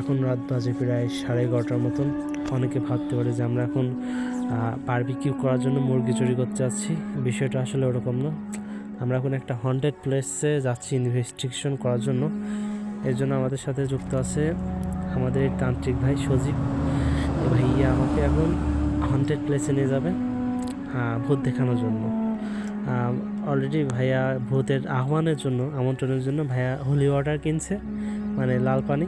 এখন রাত বাজে প্রায় সাড়ে এগারোটার মতন। অনেকে ভাবতে পারে যে আমরা এখন বারবিকিউ করার জন্য মুরগি চুরি করতে যাচ্ছি। বিষয়টা আসলে ওরকম না। আমরা এখন একটা হন্টেড প্লেসে যাচ্ছি ইনভেস্টিগেশন করার জন্য। এর জন্য আমাদের সাথে যুক্ত আছে আমাদের তান্ত্রিক ভাই সজীব। ভাইয়া আমাকে এখন হন্টেড প্লেসে নিয়ে যাবে ভূত দেখানোর জন্য। অলরেডি ভাইয়া ভূতের আহ্বানের জন্য, আমন্ত্রণের জন্য ভাইয়া হোলি ওয়াটার কিনছে মানে লাল পানি।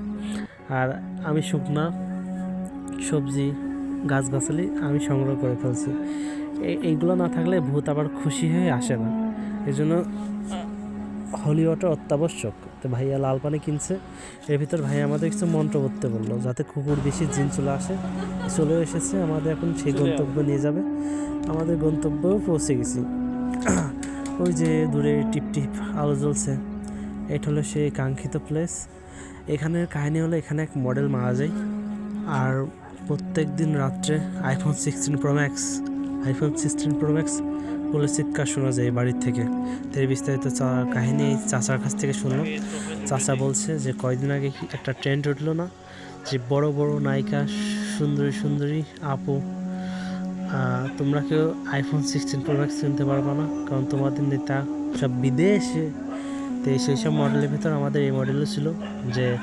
আর আমি শুকনা সবজি গাছগাছালি আমি সংগ্রহ করে ফেলছি। এই- এইগুলো না থাকলে ভূত আবার খুশি হয়ে আসে না। এই জন্য হোলি ওয়াটার অত্যাবশ্যক। তো ভাইয়া লাল পানি কিনছে। এর ভিতর ভাইয়া আমাদের কিছু মন্ত্র করতে বলল যাতে কুকুর বেশি জিন চলে আসে। চলে এসেছে আমাদের এখন সেই গন্তব্য নিয়ে যাবে। আমাদের গন্তব্যও পৌঁছে গেছি। ওই যে দূরে টিপ টিপ আলো জ্বলছে। এটা হলো সেই কাঙ্ক্ষিত প্লেস এখানের কাহিনী হলো এখানে এক মডেল মারা যায়। আর প্রত্যেক দিন রাত্রে iPhone sixteen pro max iPhone sixteen pro max বলে চিৎকার শোনা যায় বাড়ির থেকে। তো এই বিস্তারিত কাহিনী চাচার কাছ থেকে শুনলাম। চাচা বলছে যে কয়দিন আগে একটা ট্রেন্ড উঠল না? যে বড় বড় নায়িকা, সুন্দরী সুন্দরী, আপু তোমরা কেউ আইফোন সিক্সটিন প্রো ম্যাক্স কিনতে পারবে না। কারণ তোমাদের নেতা সব বিদেশে তো সেই সব মডেলের ভিতর আমাদের এই মডেলও ছিল যে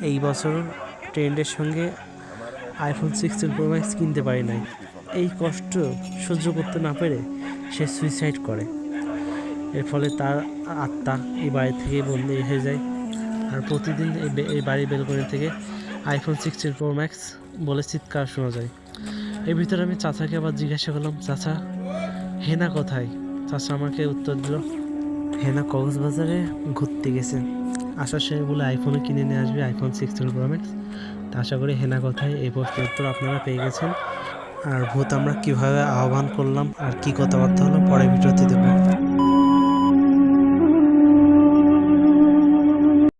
এই বছর ট্রেন্ডের সঙ্গে আইফোন সিক্সটিন প্রো ম্যাক্স কিনতে পারি নাই। এই কষ্ট সহ্য করতে না পেরে সে সুইসাইড করে। এর ফলে তার আত্মা এই বাড়ি থেকে বন্দি হয়ে যায়। আর প্রতিদিন এই বে- এই বাড়ির বেলকনি থেকে আইফোন সিক্সটিন প্রো ম্যাক্স বলে চিৎকার শোনা যায়। এর ভিতরে আমি চাচাকে আবার জিজ্ঞাসা করলাম, চাচা, হেনা কোথায়? চাচা আমাকে উত্তর দিল হেনা কক্সবাজারে ঘুরতে গেছে। আশা সে বলে আইফোনও কিনে নিয়ে আসবে আইফোন সিক্সটিন প্রো ম্যাক্স তা আশা করি হেনা কথায় এই প্রশ্নের উত্তর আপনারা পেয়ে গেছেন। আর ভূত, আমরা কীভাবে আহ্বান করলাম আর কী কথাবার্তা হলো পরে ভিডিওতে দেবো।